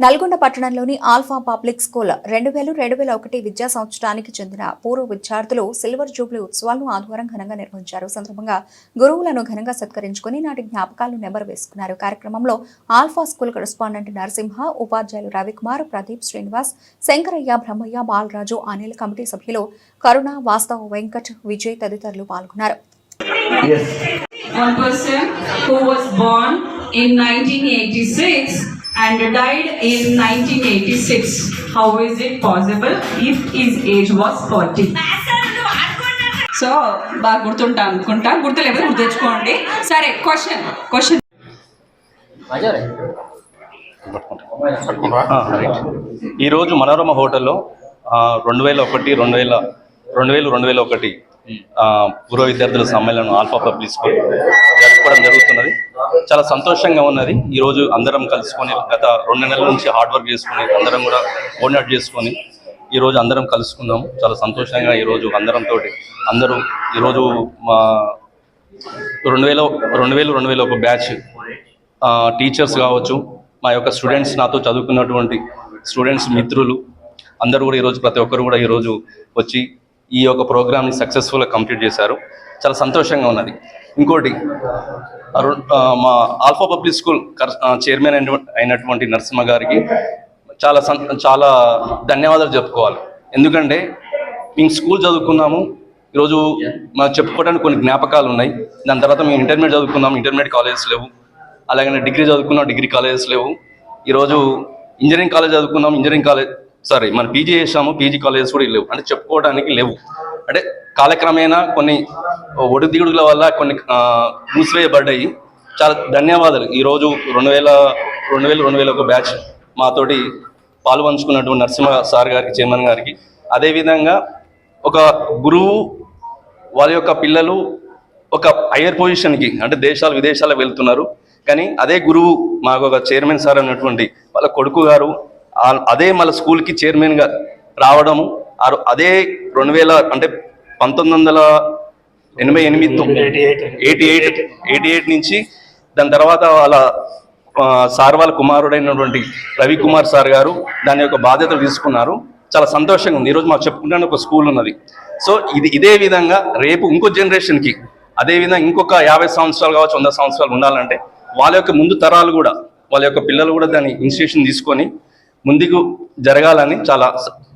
నల్గొండ పట్టణంలోని alpha public school రెండు వేలు రెండు వేల ఒకటి విద్యా సంవత్సరానికి చెందిన పూర్వ విద్యార్థులు సిల్వర్ జూబ్లీ ఉత్సవాలను ఆదివారం ఘనంగా నిర్వహించారు. సందర్భంగా గురువులను ఘనంగా సత్కరించుకుని నాటి జ్ఞాపకాలను నెమరు వేసుకున్నారు. కార్యక్రమంలో ఆల్ఫా స్కూల్ కరెస్పాండెంట్ నరసింహ ఉపాధ్యాయులు రవికుమార్ ప్రదీప్ శ్రీనివాస్ శంకరయ్య బ్రహ్మయ్య బాలరాజు అనిల్ కమిటీ సభ్యులు కరుణ వాస్తవ వెంకట్ విజయ్ తదితరులు పాల్గొన్నారు. One person who was born in 1986 and died in 1986. How is it possible if his age was 40? So బాగా గుర్తుంటా అనుకుంటా గుర్తులేకపోతే గుర్తు తెచ్చుకోండి సరే క్వశ్చన్ క్వశ్చన్. ఈరోజు మనోరమ హోటల్లో రెండు వేల ఒకటి రెండు వేల రెండు వేలు రెండు వేల ఒకటి పూర్వ విద్యార్థుల సమ్మేళనం ఆల్ఫా పబ్లిక్ స్కూల్ జరుపుకోవడం జరుగుతున్నది. చాలా సంతోషంగా ఉన్నది. ఈరోజు అందరం కలుసుకొని గత రెండు నెలల నుంచి హార్డ్ వర్క్ చేసుకొని అందరం కూడా కోఆర్డినేట్ చేసుకొని ఈరోజు అందరం కలుసుకున్నాము చాలా సంతోషంగా ఈరోజు అందరం తోటి అందరూ ఈరోజు మా రెండు వేల రెండు వేలు రెండు వేల ఒక బ్యాచ్ టీచర్స్ కావచ్చు మా యొక్క స్టూడెంట్స్ నాతో చదువుకున్నటువంటి స్టూడెంట్స్ మిత్రులు అందరూ కూడా ఈరోజు ప్రతి ఒక్కరు కూడా ఈరోజు వచ్చి ఈ యొక్క ప్రోగ్రామ్ని సక్సెస్ఫుల్గా కంప్లీట్ చేశారు. చాలా సంతోషంగా ఉన్నది. ఇంకోటి మా ఆల్ఫా పబ్లిక్ స్కూల్ కర్- చైర్మన్ అయిన- అయినటువంటి నరసింహ గారికి చాలా చాలా ధన్యవాదాలు చెప్పుకోవాలి. ఎందుకంటే మేము స్కూల్ చదువుకున్నాము. ఈరోజు మాకు చెప్పుకోవడానికి కొన్ని జ్ఞాపకాలు ఉన్నాయి. దాని తర్వాత మేము ఇంటర్మీడియట్ చదువుకున్నాం ఇంటర్మీడియట్ కాలేజెస్ లేవు. అలాగే డిగ్రీ చదువుకున్నాం. డిగ్రీ కాలేజెస్ లేవు. ఈరోజు ఇంజనీరింగ్ కాలేజ్ చదువుకున్నాం. ఇంజనీరింగ్ కాలేజ్ సారీ మన పీజీ చేసాము పీజీ కాలేజెస్ కూడా లేవు. అంటే చెప్పుకోవడానికి లేవు. అంటే కాలక్రమేణా కొన్ని ఒడిదిగుడుల వల్ల కొన్ని మూసివేయబడ్డాయి. చాలా ధన్యవాదాలు. ఈరోజు రెండు వేల రెండు వేల రెండు వేల ఒక బ్యాచ్ మాతోటి పాలు పంచుకున్నటువంటి నరసింహ సార్ గారికి చైర్మన్ గారికి. అదేవిధంగా ఒక గురువు వాళ్ళ యొక్క పిల్లలు ఒక హయ్యర్ పొజిషన్కి అంటే దేశాలు విదేశాలకు వెళ్తున్నారు. కానీ అదే గురువు మాకు ఒక చైర్మన్ సార్ అన్నటువంటి వాళ్ళ కొడుకు గారు అదే మళ్ళీ స్కూల్కి చైర్మన్గా రావడము ఆ అదే రెండు వేల అంటే పంతొమ్మిది వందల ఎనభై ఎనిమిది ఎయిటీ ఎయిట్ ఎయిటీ ఎయిట్ నుంచి దాని తర్వాత వాళ్ళ సార్ వాళ్ళ కుమారుడైనటువంటి రవికుమార్ సార్ గారు దాని యొక్క బాధ్యతలు తీసుకున్నారు. చాలా సంతోషంగా ఉంది. ఈరోజు మాకు చెప్పుకుంటాను ఒక స్కూల్ ఉన్నది. సో ఇది ఇదే విధంగా రేపు ఇంకో జనరేషన్కి అదే విధంగా ఇంకొక యాభై సంవత్సరాలు కావచ్చు వంద సంవత్సరాలు ఉండాలంటే వాళ్ళ యొక్క ముందు తరాలు కూడా వాళ్ళ యొక్క పిల్లలు కూడా దాని ఇన్స్టిట్యూషన్ తీసుకొని ముందుకు జరగాలని చాలా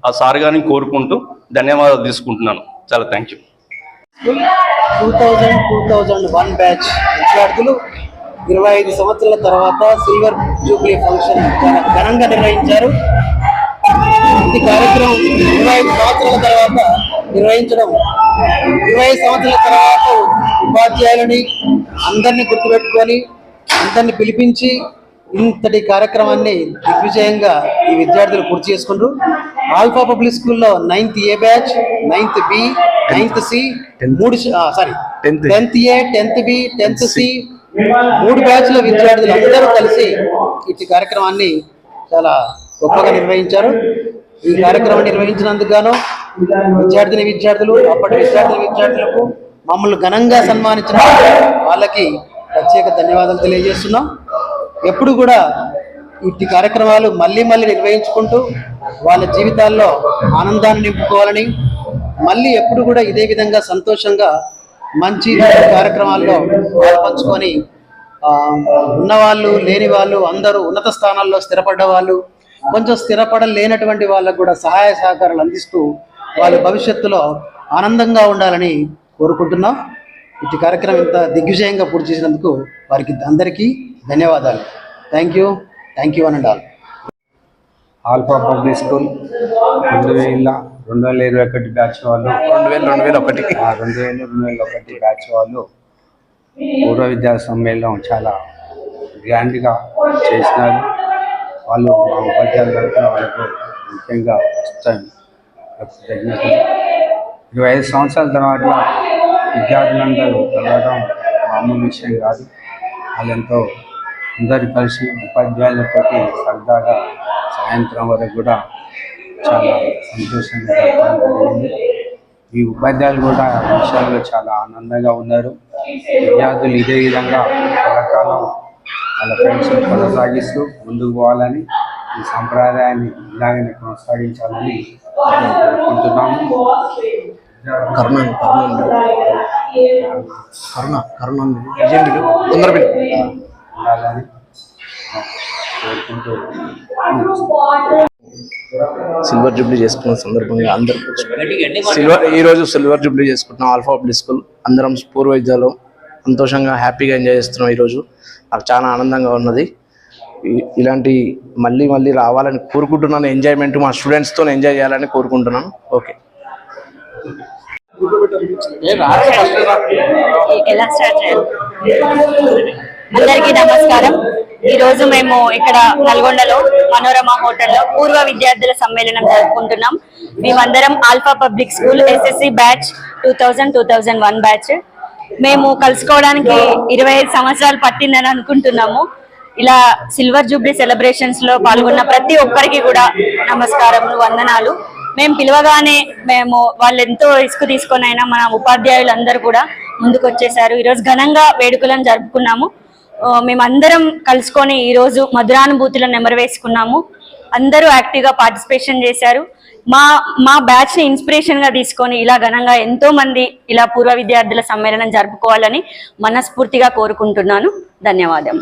ఆ సార్ గారిని కోరుకుంటూ ధన్యవాదాలు తీసుకుంటున్నాను. చాలా thank you. Two thousand two thousand one batch విద్యార్థులు ఇరవై ఐదు సంవత్సరాల తర్వాత సిల్వర్ జూబ్లీ ఫంక్షన్ చాలా ఘనంగా నిర్వహించారు. ఈ కార్యక్రమం ఇరవై ఐదు సంవత్సరాల తర్వాత నిర్వహించడం ఇరవై ఐదు సంవత్సరాల తర్వాత ఉపాధ్యాయులని అందరినీ గుర్తుపెట్టుకొని అందరిని పిలిపించి ఇంతటి కార్యక్రమాన్ని దిగ్విజయంగా ఈ విద్యార్థులు పూర్తి చేసుకుంటారు ఆల్ఫా పబ్లిక్ స్కూల్లో ninth A batch ninth B ninth C మూడు sorry. Tenth. A tenth B tenth C. మూడు బ్యాచ్ల విద్యార్థులు అందరూ కలిసి ఇట్టి కార్యక్రమాన్ని చాలా గొప్పగా నిర్వహించారు. ఈ కార్యక్రమం నిర్వహించినందుకు గాను విద్యార్థిని విద్యార్థులు అప్పటి విద్యార్థిని విద్యార్థులకు మమ్మల్ని ఘనంగా సన్మానించిన వాళ్ళకి ప్రత్యేక ధన్యవాదాలు తెలియజేస్తున్నాం. ఎప్పుడు కూడా ఇట్టి కార్యక్రమాలు మళ్ళీ మళ్ళీ నిర్వహించుకుంటూ వాళ్ళ జీవితాల్లో ఆనందాన్ని నింపుకోవాలని మళ్ళీ ఎప్పుడు కూడా ఇదే విధంగా సంతోషంగా మంచి కార్యక్రమాల్లో పాల్పంచుకొని ఉన్నవాళ్ళు లేని వాళ్ళు అందరూ ఉన్నత స్థానాల్లో స్థిరపడ్డ వాళ్ళు కొంచెం స్థిరపడలేనటువంటి వాళ్ళకు కూడా సహాయ సహకారాలు అందిస్తూ వాళ్ళ భవిష్యత్తులో ఆనందంగా ఉండాలని కోరుకుంటున్నాం. ఇటు కార్యక్రమం ఇంత దిగ్విజయంగా పూర్తి చేసినందుకు వారికి అందరికీ ధన్యవాదాలు. థ్యాంక్ యూ థ్యాంక్ యూ అని ఆల్ ఆల్ఫా పబ్లిక్ స్కూల్ రెండు వేల రెండు వేల ఇరవై ఒకటి బ్యాచ్ వాళ్ళు రెండు వేలు రెండు వేల ఒకటి. రెండు వేల రెండు వేల ఒకటి బ్యాచ్ వాళ్ళు పూర్వ విద్యా సమ్మేళనం చాలా గ్రాండ్గా చేసినారు. వాళ్ళు మా ఉపాధ్యాయులు తరఫున వాళ్ళకు ముఖ్యంగా ఫస్ట్ టైం ఇరవై ఐదు సంవత్సరాల తర్వాత విద్యార్థులందరూ కలవడం మామూలు విషయం కాదు. వాళ్ళెంతో అందరు కలిసి ఉపాధ్యాయులతోటి సరదాగా సాయంత్రం వరకు కూడా చాలా సంతోషంగా గడపడం జరిగింది ఈ ఉపాధ్యాయులు కూడా విషయాల్లో చాలా ఆనందంగా ఉన్నారు విద్యార్థులు ఇదే విధంగా కళాకాలం వాళ్ళ ఫ్రెండ్స్ కొనసాగిస్తూ ముందుకు పోవాలని ఈ సంప్రదాయాన్ని ఇలాగనే కొనసాగించాలని కోరుకుంటున్నాము కర్ణ కర్ణ కర్ణ కర్ణ ఏజెంట్ తొందర ఉండాలని కోరుకుంటూ సిల్వర్ జూబ్లీ చేసుకున్న సందర్భంగా అందరూ సిల్వర్ ఈ రోజు సిల్వర్ జూబ్లీ చేసుకుంటున్నాం ఆల్ఫా పబ్లిక్ స్కూల్. అందరం పూర్వ విద్యలో సంతోషంగా హ్యాపీగా ఎంజాయ్ చేస్తున్నాం ఈరోజు నాకు చాలా ఆనందంగా ఉన్నది. ఇలాంటి మళ్ళీ మళ్ళీ రావాలని కోరుకుంటున్నాను. ఎంజాయ్మెంట్ మా స్టూడెంట్స్తో ఎంజాయ్ చేయాలని కోరుకుంటున్నాను. ఓకే. ఎలా స్టార్ట్ చేయాలి? అందరికీ నమస్కారం. ఈ రోజు మేము ఇక్కడ నల్గొండలో మనోరమ హోటల్లో పూర్వ విద్యార్థుల సమ్మేళనం జరుపుకుంటున్నాం. మేమందరం alpha public school SSC batch two thousand two thousand one batch. మేము కలుసుకోవడానికి ఇరవై ఐదు సంవత్సరాలు పట్టిందని అనుకుంటున్నాము. ఇలా సిల్వర్ జూబ్లీ సెలబ్రేషన్స్లో పాల్గొన్న ప్రతి ఒక్కరికి కూడా నమస్కారములు వందనాలు. మేము పిలవగానే మేము వాళ్ళు ఎంతో రిస్క్ తీసుకొని అయినా మన ఉపాధ్యాయులందరూ కూడా ముందుకు వచ్చేసారు ఈరోజు ఘనంగా వేడుకలను జరుపుకున్నాము. మేమందరం కలుసుకొని ఈరోజు మధురానుభూతులను నెమరు వేసుకున్నాము. అందరూ యాక్టివ్గా పార్టిసిపేషన్ చేశారు. మా మా బ్యాచ్ని ఇన్స్పిరేషన్గా తీసుకొని ఇలా ఘనంగా ఎంతో మంది ఇలా పూర్వ విద్యార్థుల సమ్మేళనం జరుపుకోవాలని మనస్ఫూర్తిగా కోరుకుంటున్నాను. ధన్యవాదం.